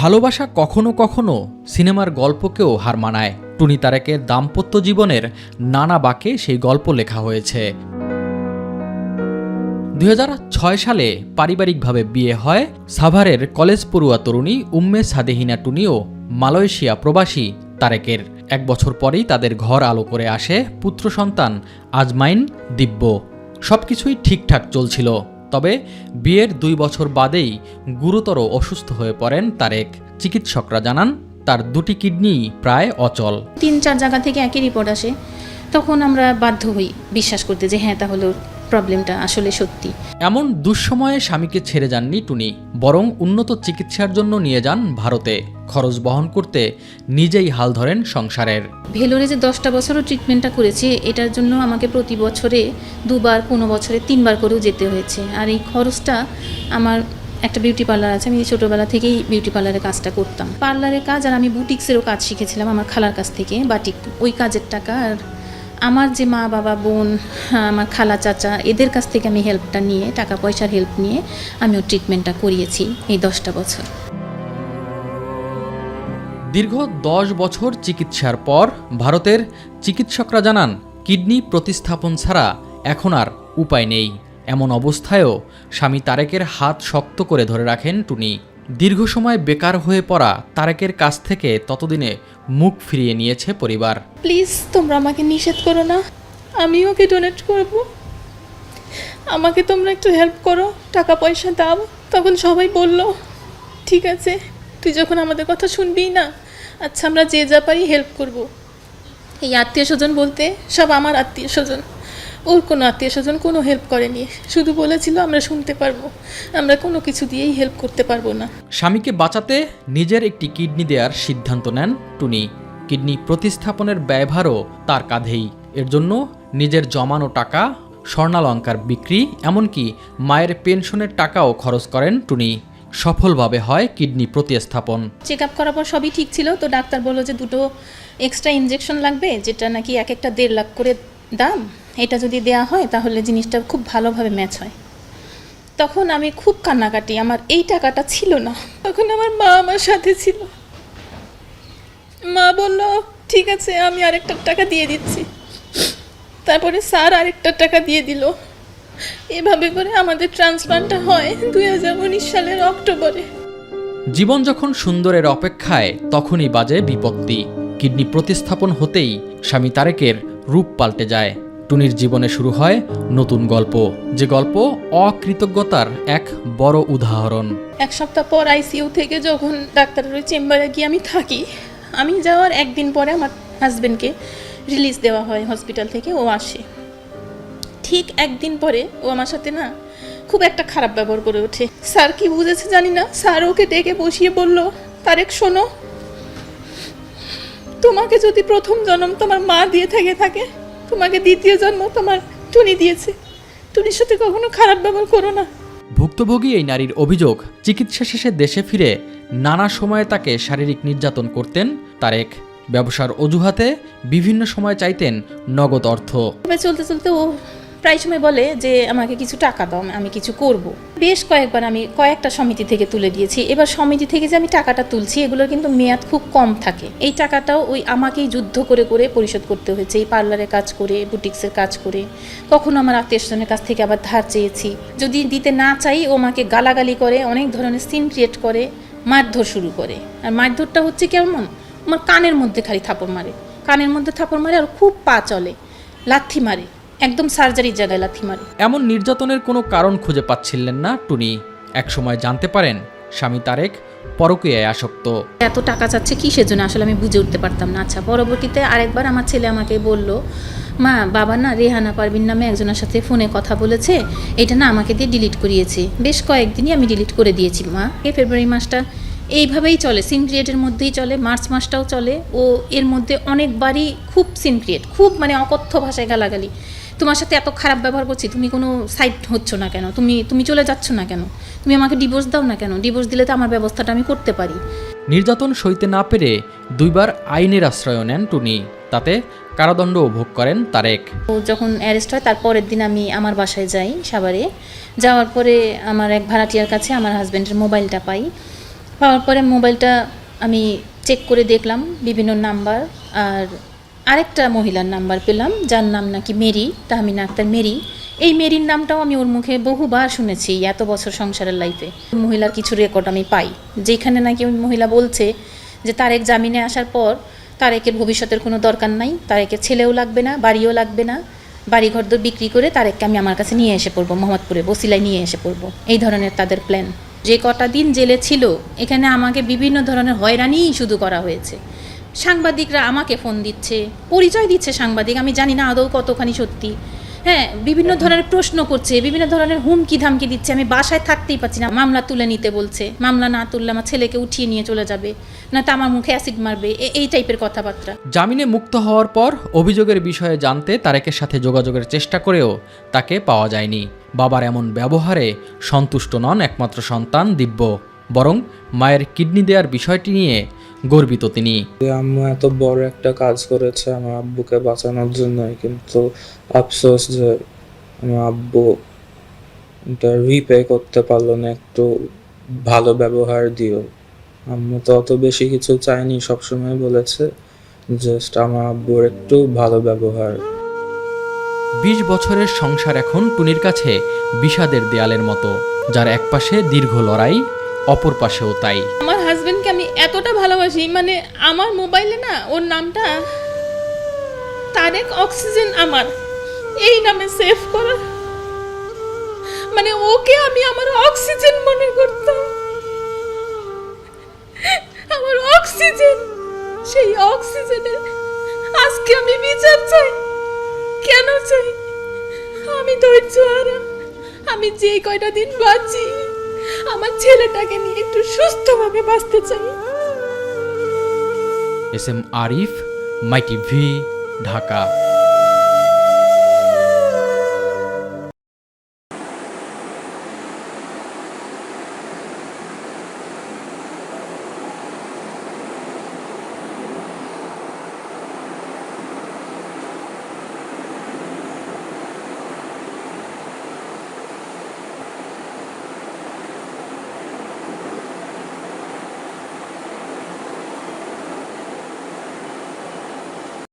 ভালোবাসা কখনো কখনো সিনেমার গল্পকেও হার মানায়। টুনি তারেকের দাম্পত্য জীবনের নানা বাঁকে সেই গল্প লেখা হয়েছে। দু হাজার ছয় সালে পারিবারিকভাবে বিয়ে হয় সাভারের কলেজ পড়ুয়া তরুণী উম্মে সাদেহিনা টুনি ও মালয়েশিয়া প্রবাসী তারেকের। এক বছর পরেই তাদের ঘর আলো করে আসে পুত্র সন্তান আজমাইন দিব্য। সবকিছুই ঠিকঠাক চলছিল। তবে বিয়ের দুই বছর বাদেই গুরুতর অসুস্থ হয়ে পড়েন তারেক চিকিৎসকরা জানান, তার দুটি কিডনি প্রায় অচল। তিন চার জায়গা থেকে একই রিপোর্ট আসে। তখন আমরা বাধ্য হই, বিশ্বাস করতে যে হ্যাঁ তাহলে প্রবলেমটা আসলে সত্যি। এমন দুঃসময়ে স্বামীকে ছেড়ে যাননি টুনি বরং উন্নত চিকিৎসার জন্য নিয়ে যান ভারতে। খরচ বহন করতে নিজেই হাল ধরেন সংসারের। ভেলোরে যে দশটা বছরও ট্রিটমেন্টটা করেছি এটার জন্য আমাকে প্রতি বছরে দুবার কোনো বছরে তিনবার করেও যেতে হয়েছে। আর এই খরচটা আমার একটা বিউটি পার্লার আছে আমি ছোটোবেলা থেকেই বিউটি পার্লারের কাজটা করতাম। পার্লারের কাজ আর আমি বুটিক্সেরও কাজ শিখেছিলাম আমার খালার কাছ থেকে বাটিক ওই কাজের টাকা আর আমার যে মা বাবা বোন হ্যাঁ, আমার খালা চাচা এদের কাছ থেকে আমি হেল্পটা নিয়ে টাকা পয়সার হেল্প নিয়ে আমি ওর ট্রিটমেন্টটা করিয়েছি এই দশটা বছর। দীর্ঘ দশ বছর চিকিৎসার পর ভারতের চিকিৎসকরা জানান কিডনি প্রতিস্থাপন ছাড়া এখন আর উপায় নেই। এমন অবস্থায়ও স্বামী তারেকের হাত শক্ত করে ধরে রাখেন টুনি। দীর্ঘ সময় বেকার হয়ে পড়া তারেকের কাছ থেকে ততদিনে মুখ ফিরিয়ে নিয়েছে পরিবার। প্লিজ, তোমরা আমাকে নিষেধ করো না। আমি ওকে ডোনেট করব। আমাকে তোমরা একটু হেল্প করো। টাকা পয়সা দাও। তখন সবাই বলল, ঠিক আছে, তুই যখন আমাদের কথা শুনবি না আচ্ছা আমরা যে যা পারি হেল্প করব। এই আত্মীয় স্বজন বলতে সব আমার আত্মীয় স্বজন। ওর কোনো আত্মীয় স্বজন কোনো হেল্প করেনি। শুধু বলেছিল আমরা শুনতে পারব। আমরা কোনো কিছু দিয়েই হেল্প করতে পারব না। স্বামীকে বাঁচাতে নিজের একটি কিডনি দেওয়ার সিদ্ধান্ত নেন টুনি। কিডনি প্রতিস্থাপনের ব্যয়ভারও তার কাঁধেই। এর জন্য নিজের জমানো টাকা স্বর্ণালঙ্কার বিক্রি এমনকি মায়ের পেনশনের টাকাও খরচ করেন টুনি। সফলভাবে হয় কিডনি প্রতিস্থাপন। চেক আপ করার পর সবই ঠিক ছিল তো ডাক্তার বলল যে দুটো এক্সট্রা ইনজেকশন লাগবে যেটা নাকি এক একটা দেড় লাখ করে দাম, এটা যদি দেয়া হয় তাহলে জিনিসটা খুব ভালোভাবে ম্যাচ হয়। তখন আমি খুব কান্নাকাটি, আমার এই টাকাটা ছিল না। তখন আমার মা আমার সাথে ছিল। মা বলল, ঠিক আছে, আমি আরেকটা টাকা দিয়ে দিচ্ছি। তারপরে স্যার আরেকটা টাকা দিয়ে দিল। এভাবে করে আমাদের ট্রান্সপ্লান্টটা হয় দুই হাজার উনিশ সালের অক্টোবরে। জীবন যখন সুন্দরের অপেক্ষায়, তখনই বাজে বিপত্তি। কিডনি প্রতিস্থাপন হতেই স্বামী তারেকের রূপ পাল্টে যায়। টুনির জীবনে শুরু হয় নতুন গল্প। যে গল্প অকৃতজ্ঞতার এক বড় উদাহরণ। এক সপ্তাহ পর আইসিইউ থেকে যখন ডাক্তারের চেম্বারে গিয়ে আমি থাকি, আমি যাওয়ার একদিন পরে আমার হাজবেন্ডকে রিলিজ দেওয়া হয় হসপিটাল থেকে, ও আসে। ঠিক একদিন পরে ও আমার সাথে না খুব একটা খারাপ ব্যবহার করে ওঠে। স্যার কি বুঝেছে জানি না। স্যার ওকে ডেকে বসিয়ে বলল, তারেক, শোনো তোমাকে যদি প্রথম জন্ম তোমার মা দিয়ে থেকে থাকে তোমাকে দ্বিতীয় জন্ম তোমার টুনি দিয়েছে। টুনির সাথে কখনো খারাপ ব্যবহার করো না। ভুক্তভোগী এই নারীর অভিযোগ চিকিৎসা শেষে দেশে ফিরে নানা সময়ে তাকে শারীরিক নির্যাতন করতেন তারেক ব্যবসার অজুহাতে বিভিন্ন সময় চাইতেন নগদ অর্থ। চলতে চলতে ও প্রায় সময় বলে যে, আমাকে কিছু টাকা দাও, আমি কিছু করব। বেশ কয়েকবার আমি কয়েকটা সমিতি থেকে তুলে দিয়েছি। এবার সমিতি থেকে যে আমি টাকাটা তুলছি, এগুলোর কিন্তু মেয়াদ খুব কম থাকে। এই টাকাটাও ওই আমাকেই যুদ্ধ করে করে পরিশোধ করতে হয়েছে। এই পার্লারে কাজ করে, বুটিক্সের কাজ করে। কখনো আমার আত্মীয় স্বজনের কাছ থেকে আবার ধার চেয়েছি। যদি দিতে না চাই, ও আমাকে গালাগালি করে, অনেক ধরনের সিন ক্রিয়েট করে, মারধর শুরু করে। আর মারধরটা হচ্ছে কেমন? আমার কানের মধ্যে খালি থাপড় মারে। কানের মধ্যে থাপড় মারে আর খুব পা চলে। লাথি মারে। একদম সার্জারির জায়গায় লাথি মারে। এমন নির্যাতনের কোনো কারণ খুঁজে পাচ্ছিলেন না টুনি। একসময় জানতে পারেন স্বামী তারেক পরকীয়ায় আসক্ত। এত টাকা চাচ্ছে কি সেজন্য? আসলে আমি বুঝে উঠতে পারতাম না। আচ্ছা পরবর্তীতে আরেকবার আমার ছেলে আমাকে বলল মা বাবা না রেহানা পারবিন নামে একজনের সাথে ফোনে কথা বলেছে। এটা না আমাকে দিয়ে ডিলিট করিয়েছে। বেশ কয়েকদিনই আমি ডিলিট করে দিয়েছি মা। এই ফেব্রুয়ারি মাসটা এইভাবেই চলে। সিন ক্রিয়েটের মধ্যেই চলে মার্চ মাসটাও চলে। ও এর মধ্যে অনেকবারই খুব সিন ক্রিয়েট খুব মানে অকথ্য ভাষায় গালাগালি। তোমার সাথে এত খারাপ ব্যবহার করছি তুমি কোনো সাইড হচ্ছ না কেন? তুমি তুমি চলে যাচ্ছ না কেন? তুমি আমাকে ডিভোর্স দাও না কেন? ডিভোর্স দিলে তো আমার ব্যবস্থাটা আমি করতে পারি। নির্যাতন সইতে না পেরে দুইবার আইনের আশ্রয় নেন টুনি। তাতে কারাদণ্ড ভোগ করেন তারেক। ও যখন অ্যারেস্ট হয় তার পরের দিন আমি আমার বাসায় যাই সাভারে। যাওয়ার পরে আমার এক ভাড়াটিয়ার কাছে আমার হাজব্যান্ডের মোবাইলটা পাই। পাওয়ার পরে মোবাইলটা আমি চেক করে দেখলাম বিভিন্ন নাম্বার আর আরেকটা মহিলার নাম্বার পেলাম, যার নাম নাকি মেরি, তাহমিনা আক্তার মেরি। এই মেরির নামটাও আমি ওর মুখে বহুবার শুনেছি এত বছর সংসারের লাইফে মহিলার কিছু রেকর্ড আমি পাই, যেখানে নাকি ওই মহিলা বলছে যে, তারেক জামিনে আসার পর তারেকের ভবিষ্যতের কোনো দরকার নাই, তারেকের ছেলেও লাগবে না, বাড়িও লাগবে না। বাড়িঘর দর বিক্রি করে তারেককে আমি আমার কাছে নিয়ে এসে পড়ব, মোহাম্মদপুরে বসিলায় নিয়ে এসে পড়ব। এই ধরনের তাদের প্ল্যান যে কটা দিন জেলে ছিল, এখানে আমাকে বিভিন্ন ধরনের হয়রানিই শুধু করা হয়েছে। সাংবাদিকরা আমাকে ফোন দিচ্ছে পরিচয় দিচ্ছে সাংবাদিক আমি জানি না আদৌ কতখানি সত্যি। হ্যাঁ বিভিন্ন ধরনের প্রশ্ন করছে বিভিন্ন ধরনের হুমকি ধামকি দিচ্ছে আমি বাসায় থাকতেই পারছি না। মামলা তুলে নিতে বলছে মামলা না তুললে আমার ছেলেকে উঠিয়ে নিয়ে চলে যাবে না তো আমার মুখে অ্যাসিড মারবে এই টাইপের কথাবার্তা। জামিনে মুক্ত হওয়ার পর অভিযোগের বিষয়ে জানতে তারেকের সাথে যোগাযোগের চেষ্টা করেও তাকে পাওয়া যায়নি। বাবার এমন ব্যবহারে সন্তুষ্ট নন একমাত্র সন্তান দিব্য বরং মায়ের কিডনি দেওয়ার বিষয়টি নিয়ে গর্বিত তিনি। আম্মু এত বড় একটা কাজ করেছে আমার আব্বুকে বাঁচানোর জন্য কিন্তু আফসোস যে আমার আব্বু এটা রিপে করতে পারল না একটু ভালো ব্যবহার দিও। আম্মু তো অত বেশি কিছু চাইনি সবসময় বলেছে জাস্ট আমার আব্বুর একটু ভালো ব্যবহার। বিশ বছরের সংসার এখন টুনির কাছে বিষাদের দেয়ালের মতো যার একপাশে দীর্ঘ লড়াই অপর পাশেও তাই। আমার হাজবেন্ডকে আমি এতটা ভালোবাসি মানে আমার মোবাইলে না ওর নামটা তারেক অক্সিজেন আমার। এই নামে সেভ করা। মানে ওকে আমি আমার অক্সিজেন মনে করতাম। আমার অক্সিজেন, সেই অক্সিজেনের আজকে আমি বিচার চাই। কেন চাই? আমি ধৈর্য হারাম। আমি যে কয়টা দিন বাঁচি। আমার ছেলেটাকে নিয়ে একটু সুস্থভাবে বাঁচতে চাই। এস এম আরিফ মাইটি ভি ঢাকা।